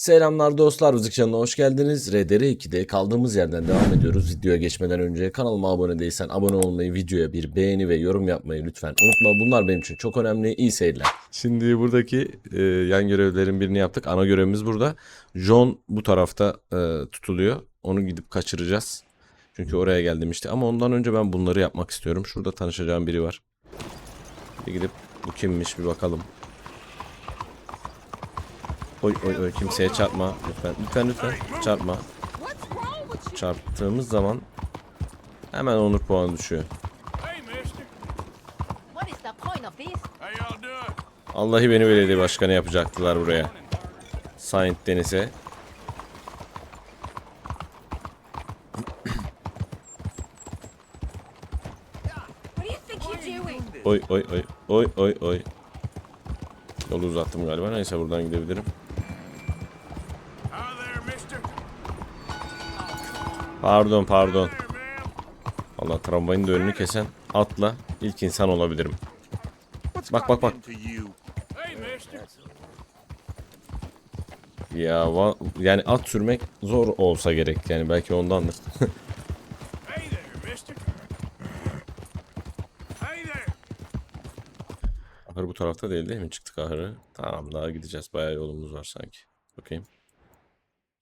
Selamlar dostlar, Müzik Canı'na hoş geldiniz. RDR2'de kaldığımız yerden devam ediyoruz. Videoya geçmeden önce kanalıma abone değilsen abone olmayı, videoya bir beğeni ve yorum yapmayı lütfen unutma. Bunlar benim için çok önemli. İyi seyirler. Şimdi buradaki e, yan görevlerin birini yaptık. Ana görevimiz burada. John bu tarafta e, tutuluyor. Onu gidip kaçıracağız. Çünkü oraya geldim işte. Ama ondan önce ben bunları yapmak istiyorum. Şurada tanışacağım biri var. Bir gidip bu kimmiş bir bakalım. Oy oy oy kimseye çarpma lütfen. Lütfen lütfen çarpma. Çarptığımız zaman hemen onur puanı düşüyor. Allahi beni belediye başkanı yapacaktılar buraya. Saint Deniz'e. Oy oy oy oy oy oy. Yolu uzattım galiba. Neyse buradan gidebilirim. Pardon pardon. Allah tramvayın da önünü kesen atla ilk insan olabilirim. Bak bak bak. Ya yani at sürmek zor olsa gerek yani belki ondandır. Ahır bu tarafta değil değil mi? Çıktık ahırı. Tamam daha gideceğiz. Bayağı yolumuz var sanki. Bakayım.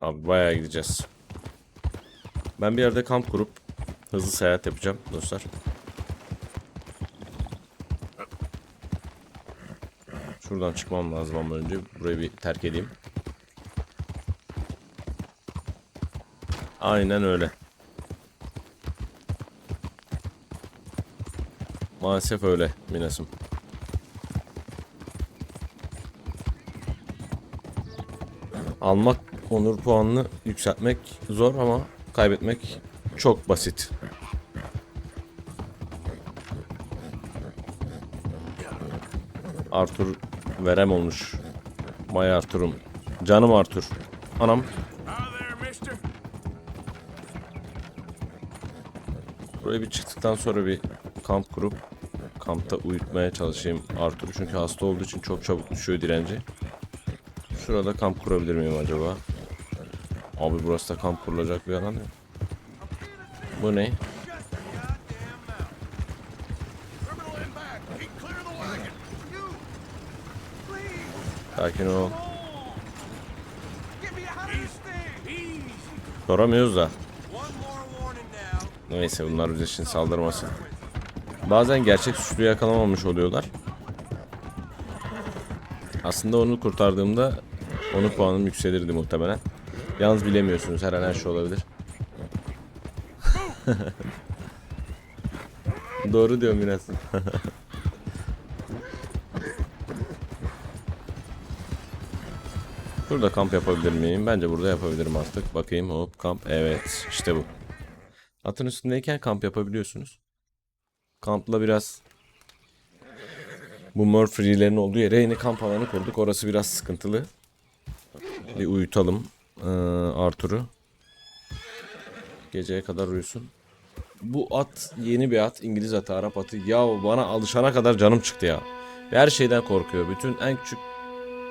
Abi bayağı gideceğiz. Ben bir yerde kamp kurup hızlı seyahat yapacağım dostlar. Şuradan çıkmam lazım ama önce burayı bir terk edeyim. Aynen öyle. Maalesef öyle Minas'ım. Almak onur puanını yükseltmek zor ama kaybetmek çok basit. Arthur verem olmuş. May Arthur'um. Canım Arthur. Anam. Buraya bir çıktıktan sonra bir kamp kurup kampta uyutmaya çalışayım Arthur'u çünkü hasta olduğu için çok çabuk düşüyor direnci. Şurada kamp kurabilir miyim acaba? Abi burası da kamp kurulacak bir alan ya. Bu ne? Sakin ol. Soramıyoruz da. Neyse bunlar bize şimdi saldırmasın. Bazen gerçek suçluyu yakalamamış oluyorlar. Aslında onu kurtardığımda onun puanım yükselirdi muhtemelen. Yalnız bilemiyorsunuz her an her şey olabilir. Doğru diyorum biraz. Burada kamp yapabilir miyim? Bence burada yapabilirim artık. Bakayım hop kamp. Evet işte bu. Atın üstündeyken kamp yapabiliyorsunuz. Kampla biraz bu Murphy'lerin olduğu yere yeni kamp alanı kurduk. Orası biraz sıkıntılı. Bir uyutalım ee, Arthur'u. Geceye kadar uyusun. Bu at yeni bir at. İngiliz atı, Arap atı. Ya bana alışana kadar canım çıktı ya. Her şeyden korkuyor. Bütün en küçük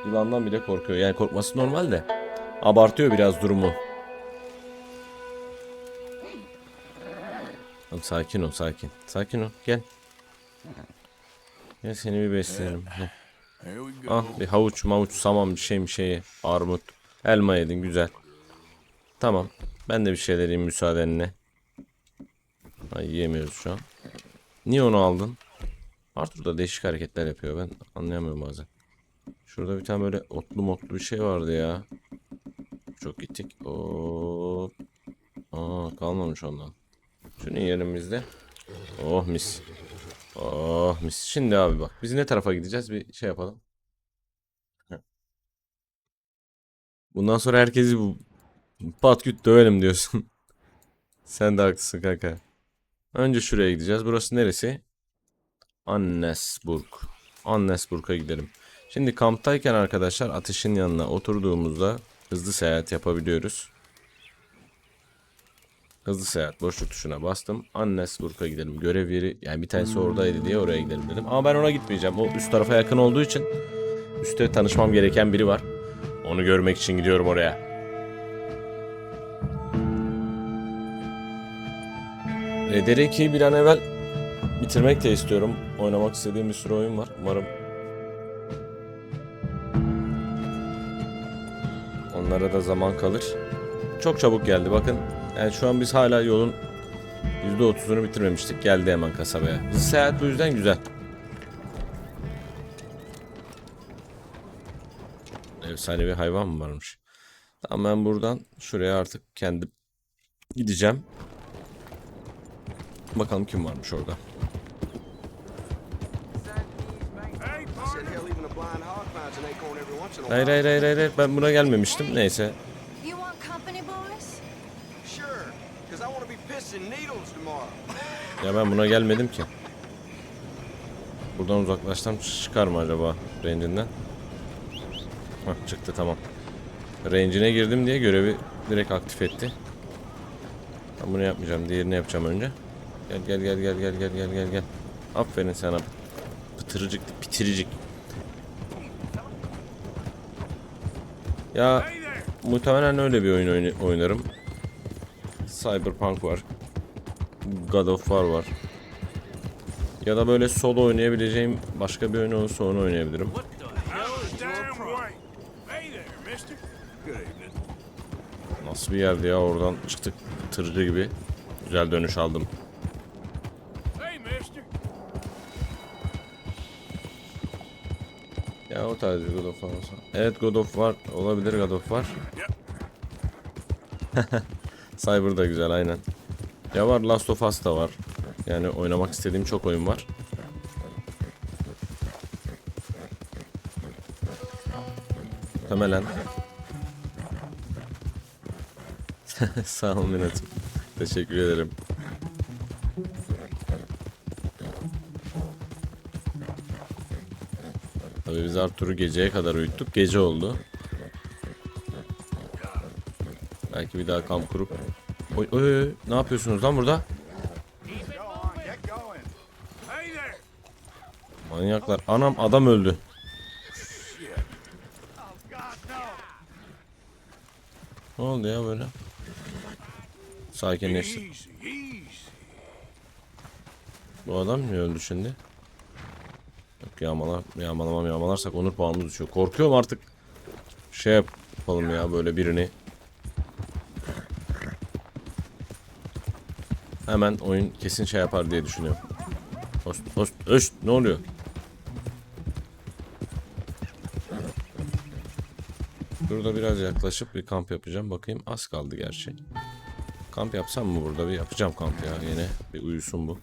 yılandan bile korkuyor. Yani korkması normal de. Abartıyor biraz durumu. Tamam, sakin ol sakin. Sakin ol gel. Gel seni bir go. Ah bir havuç mavuç saman bir şey bir şey armut. Elma yedin güzel. Tamam. Ben de bir şeyler yiyeyim müsaadenle. Ay yiyemiyoruz şu an. Niye onu aldın? Arthur da değişik hareketler yapıyor. Ben anlayamıyorum bazen. Şurada bir tane böyle otlu motlu bir şey vardı ya. Çok gittik. Hop. Aa kalmamış ondan. Şunu yerimizde. Oh mis. Oh mis. Şimdi abi bak. Biz ne tarafa gideceğiz? Bir şey yapalım. Bundan sonra herkesi bu patküt dövelim diyorsun. Sen de haklısın kanka. Önce şuraya gideceğiz. Burası neresi? Annesburg. Annesburg'a gidelim. Şimdi kamptayken arkadaşlar ateşin yanına oturduğumuzda hızlı seyahat yapabiliyoruz. Hızlı seyahat boşluk tuşuna bastım. Annesburg'a gidelim. Görev yeri yani bir tanesi oradaydı diye oraya gidelim dedim. Ama ben ona gitmeyeceğim. O üst tarafa yakın olduğu için üstte tanışmam gereken biri var. Onu görmek için gidiyorum oraya. Red 2'yi bir an evvel bitirmek de istiyorum. Oynamak istediğim bir sürü oyun var. Umarım onlara da zaman kalır. Çok çabuk geldi bakın. Yani şu an biz hala yolun %30'unu bitirmemiştik. Geldi hemen kasabaya. Hızlı seyahat bu yüzden güzel. Efsane bir hayvan mı varmış? Tamam ben buradan şuraya artık kendi gideceğim. Bakalım kim varmış orada. Hayır hayır hayır hayır ben buna gelmemiştim neyse. Ya ben buna gelmedim ki. Buradan uzaklaşsam çıkar mı acaba rendinden? Hah çıktı tamam. Range'ine girdim diye görevi direkt aktif etti. Ben bunu yapmayacağım. Diğerini yapacağım önce. Gel gel gel gel gel gel gel gel gel. Aferin sana. Pıtırıcık, bitiricik. Ya muhtemelen öyle bir oyun oyna- oynarım. Cyberpunk var. God of War var. Ya da böyle solo oynayabileceğim başka bir oyun olursa onu oynayabilirim. Nasıl bir yerdi ya oradan çıktık tırcı gibi. Güzel dönüş aldım. Ya o tarz bir God of War olsa. Evet God of War olabilir God of War. Cyber da güzel aynen. Ya var Last of Us da var. Yani oynamak istediğim çok oyun var. Muhtemelen. Sağ ol Minat. Teşekkür ederim. Tabii biz Arthur'u geceye kadar uyuttuk. Gece oldu. Belki bir daha kamp kurup... Oy, oy, oy, ne yapıyorsunuz lan burada? Manyaklar. Anam adam öldü. Ne oldu ya böyle? Sakinleşti. Bu adam niye öldü şimdi? Yok yağmala, yağmalamam yağmalarsak onur puanımız düşüyor. Korkuyorum artık. Şey yapalım ya böyle birini. Hemen oyun kesin şey yapar diye düşünüyorum. Host, host, öst, ne oluyor? Burada biraz yaklaşıp bir kamp yapacağım. Bakayım az kaldı gerçi. Kamp yapsam mı burada bir yapacağım kamp ya yine. Bir uyusun bu.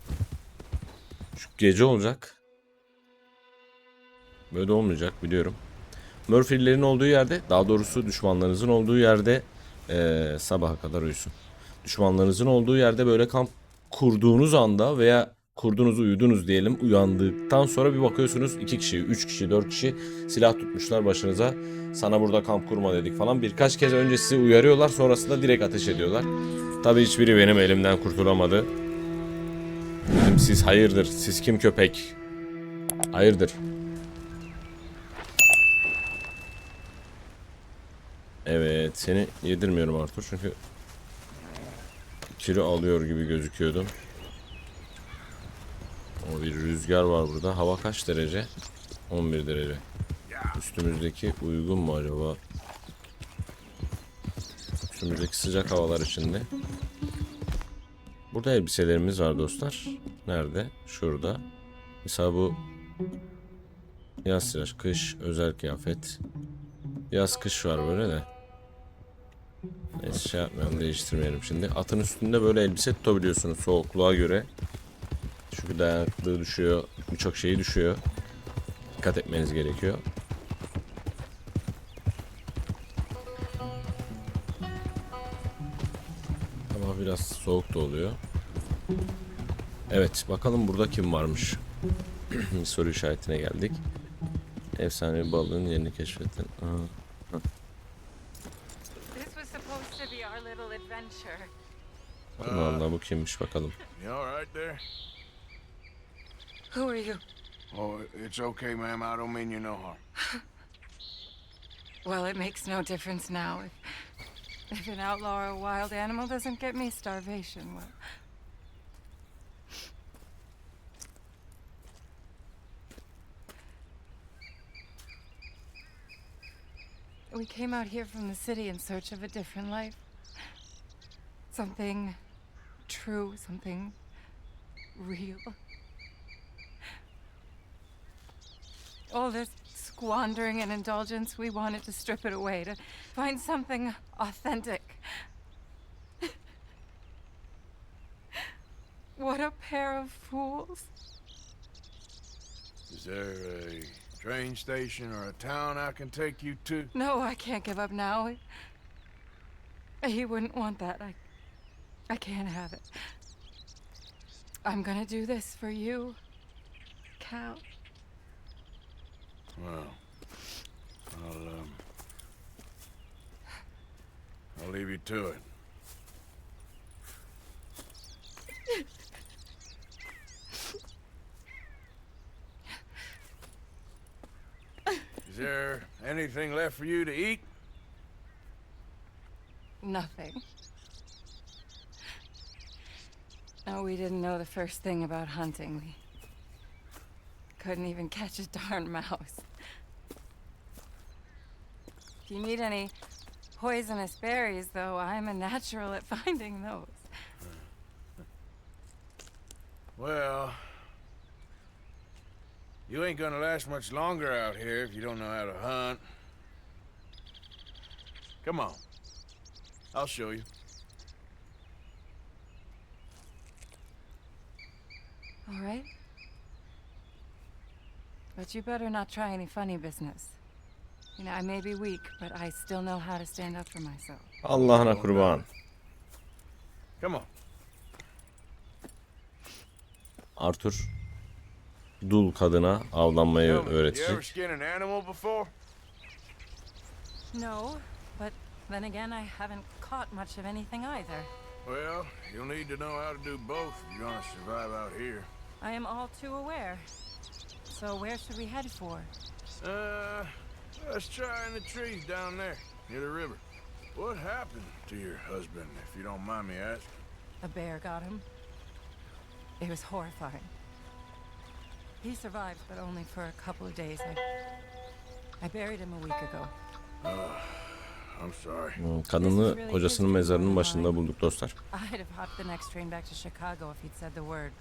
Şu gece olacak. Böyle olmayacak biliyorum. Murphy'lerin olduğu yerde, daha doğrusu düşmanlarınızın olduğu yerde eee, sabaha kadar uyusun. Düşmanlarınızın olduğu yerde böyle kamp kurduğunuz anda veya kurdunuz uyudunuz diyelim uyandıktan sonra bir bakıyorsunuz iki kişi, üç kişi, dört kişi silah tutmuşlar başınıza. Sana burada kamp kurma dedik falan. Birkaç kez önce sizi uyarıyorlar sonrasında direkt ateş ediyorlar. Tabii hiçbiri benim elimden kurtulamadı. Dedim siz hayırdır, siz kim köpek? Hayırdır. Evet, seni yedirmiyorum Arthur çünkü kilo alıyor gibi gözüküyordun. O bir rüzgar var burada. Hava kaç derece? 11 derece. Üstümüzdeki uygun mu acaba? Üstümüzdeki sıcak havalar içinde. Burada elbiselerimiz var dostlar. Nerede? Şurada. Mesela bu yaz sıraç, kış özel kıyafet. Yaz kış var böyle de. Neyse şey yapmayalım değiştirmeyelim şimdi. Atın üstünde böyle elbise tutabiliyorsunuz soğukluğa göre. Çünkü dayanıklığı düşüyor. Birçok şeyi düşüyor. Dikkat etmeniz gerekiyor. Ama biraz soğuk da oluyor. Evet bakalım burada kim varmış. bir soru işaretine geldik. Efsane bir balığın yerini keşfettin. Aha. This was supposed to be our little adventure. Vallahi bu kimmiş bakalım. Who are you? Oh, it's okay, ma'am. I don't mean you no harm. Well, it makes no difference now. If, if an outlaw or a wild animal doesn't get me starvation, well. We came out here from the city in search of a different life. Something true, something real. All this squandering and indulgence, we wanted to strip it away, to find something authentic. what a pair of fools. Is there a train station or a town I can take you to? No, I can't give up now. He wouldn't want that. I, I can't have it. I'm gonna do this for you, Cal. Well, I'll, um... I'll leave you to it. Is there anything left for you to eat? Nothing. No, we didn't know the first thing about hunting. We couldn't even catch a darn mouse. If you need any poisonous berries, though, I'm a natural at finding those. Well, you ain't gonna last much longer out here if you don't know how to hunt. Come on. I'll show you. All right? But you better not try any funny business. You know, I may be weak, but I still know how to stand up for myself. Allah'ına kurban. Come on. Arthur dul kadına avlanmayı öğretecek. skin an animal before? No, but then again, I haven't caught much of anything either. Well, you'll need to know how to do both if you're gonna survive out here. I am all too aware. So where should we head for? Uh, let's try in the trees down there, near the river. What happened to your husband, if you don't mind me asking? A bear got him. It was horrifying. He survived, but only for a couple of days. I, I buried him a week ago. I'm sorry. Hmm, Kadını kocasının mezarının başında bulduk dostlar. I'd have hopped the next train back to Chicago if he'd said the word.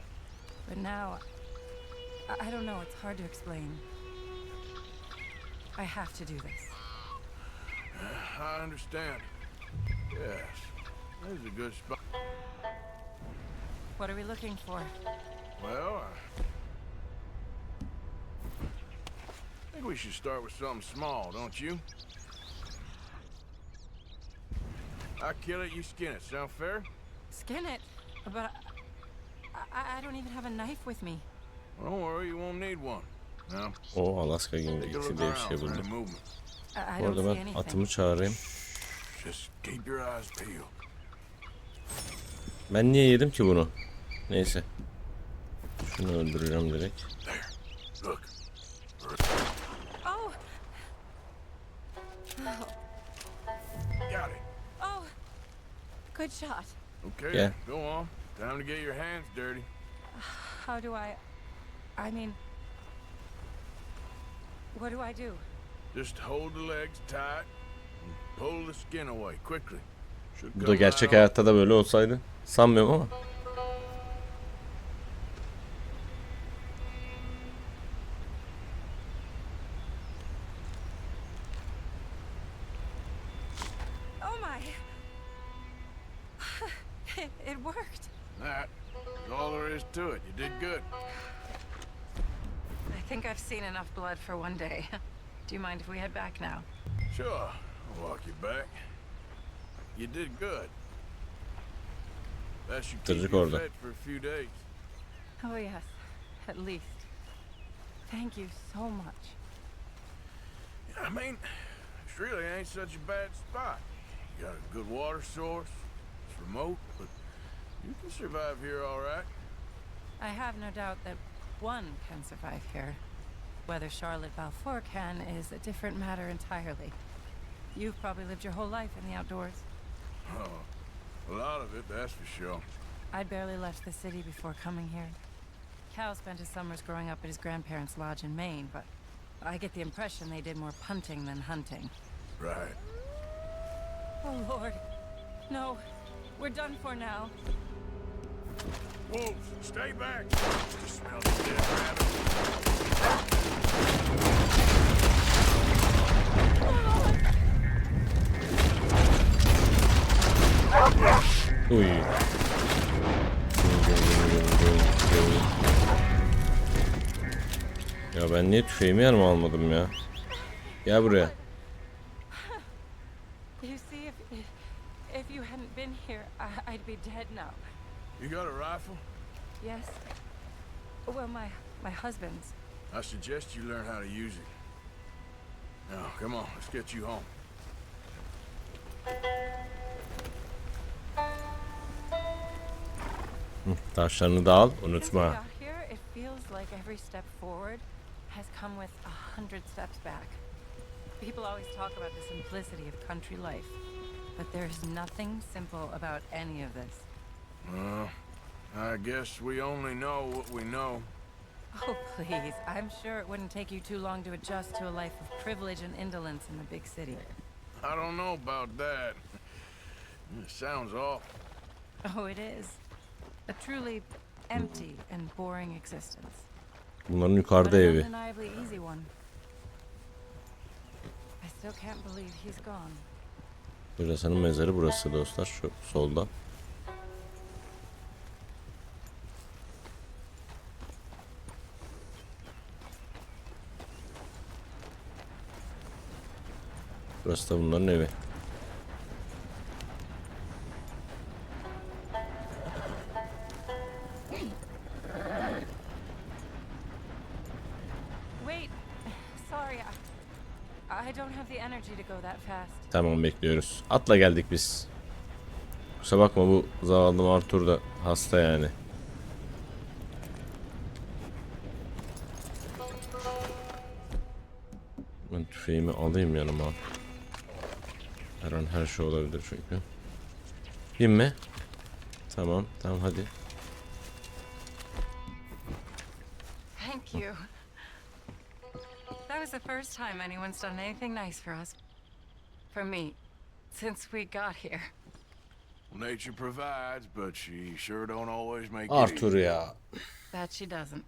But now, I, I don't know, it's hard to explain. I have to do this. I understand. Yes, this is a good spot. What are we looking for? Well, I think we should start with something small, don't you? I kill it, you skin it. Sound fair? Skin it. But I, I, I don't even have a knife with me. Don't worry, you won't need one. O Alaska diye bir şey buldum. movement. I, I Bu don't arada see ben anything. atımı çağırayım. Ben niye yedim ki bunu? Neyse. Şunu öldüreceğim direkt. Oh! Got it. Oh! Good shot. Okay, go on. Time to get your hands dirty. How do I... I mean... What do I do? Just hold the legs tight and pull the skin away quickly. Bu da gerçek hayatta da böyle olsaydı. Sanmıyorum ama. Seen enough blood for one day. Do you mind if we head back now? Sure, I'll walk you back. You did good. That should keep you fed for a few days. Oh, yes. At least. Thank you so much. I mean, this really ain't such a bad spot. You got a good water source. It's remote, but you can survive here all right. I have no doubt that one can survive here. Whether Charlotte Balfour can is a different matter entirely. You've probably lived your whole life in the outdoors. Oh, a lot of it, that's for sure. I'd barely left the city before coming here. Cal spent his summers growing up at his grandparents' lodge in Maine, but I get the impression they did more punting than hunting. Right. Oh, Lord. No. We're done for now. Wolves, stay back. Just smell the dead rabbit. Uy. Ya ben niye tüfeğimi yanıma almadım ya? Gel buraya. You see, if, if, if you hadn't been here, I, I'd be dead now. You got a rifle? Yes? Well, my, my husband's. I suggest you learn how to use it. Now, come on, let's get you home. Hmm, Taşlarını da al, Since we unutma. here, it feels like every step forward has come with a hundred steps back. People always talk about the simplicity of country life, but there's nothing simple about any of this. Well, I guess we only know what we know. Oh, please. I'm sure it wouldn't take you too long to adjust to a life of privilege and indolence in the big city. I don't know about that. It sounds awful. Oh, it is. A truly empty and boring existence. Bunların But yukarıda an evi. undeniably easy one. I still can't believe he's gone. Burasının mezarı burası dostlar. Şu solda. Burası da bunların evi. Wait. Sorry, I, I don't have the energy to go that fast. Tamam bekliyoruz. Atla geldik biz. Kusura bakma bu zavallı Arthur da hasta yani. Ben tüfeğimi alayım yanıma. Her an her şey olabilir çünkü. Binme. Tamam, tamam hadi. Thank you. That was the first time anyone's done anything nice for us. For me. Since we got here. Nature provides, but she sure don't always make it Arthur easy. ya. That she doesn't.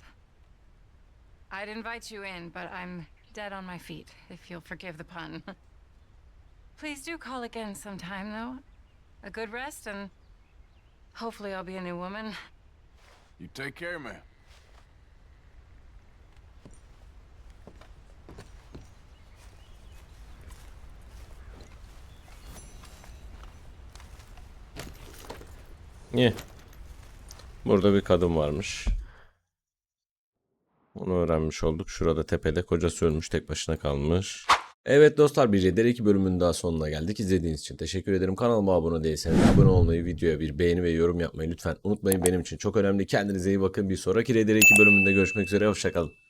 I'd invite you in, but I'm dead on my feet, if you'll forgive the pun. Please do call again sometime, though. A good rest, and hopefully I'll be a new woman. You take care, man. İyi. Burada bir kadın varmış. Onu öğrenmiş olduk. Şurada tepede kocası ölmüş tek başına kalmış. Evet dostlar bir Ceder 2 bölümünün daha sonuna geldik. İzlediğiniz için teşekkür ederim. Kanalıma abone değilseniz abone olmayı, videoya bir beğeni ve yorum yapmayı lütfen unutmayın. Benim için çok önemli. Kendinize iyi bakın. Bir sonraki Raider 2 bölümünde görüşmek üzere. Hoşçakalın.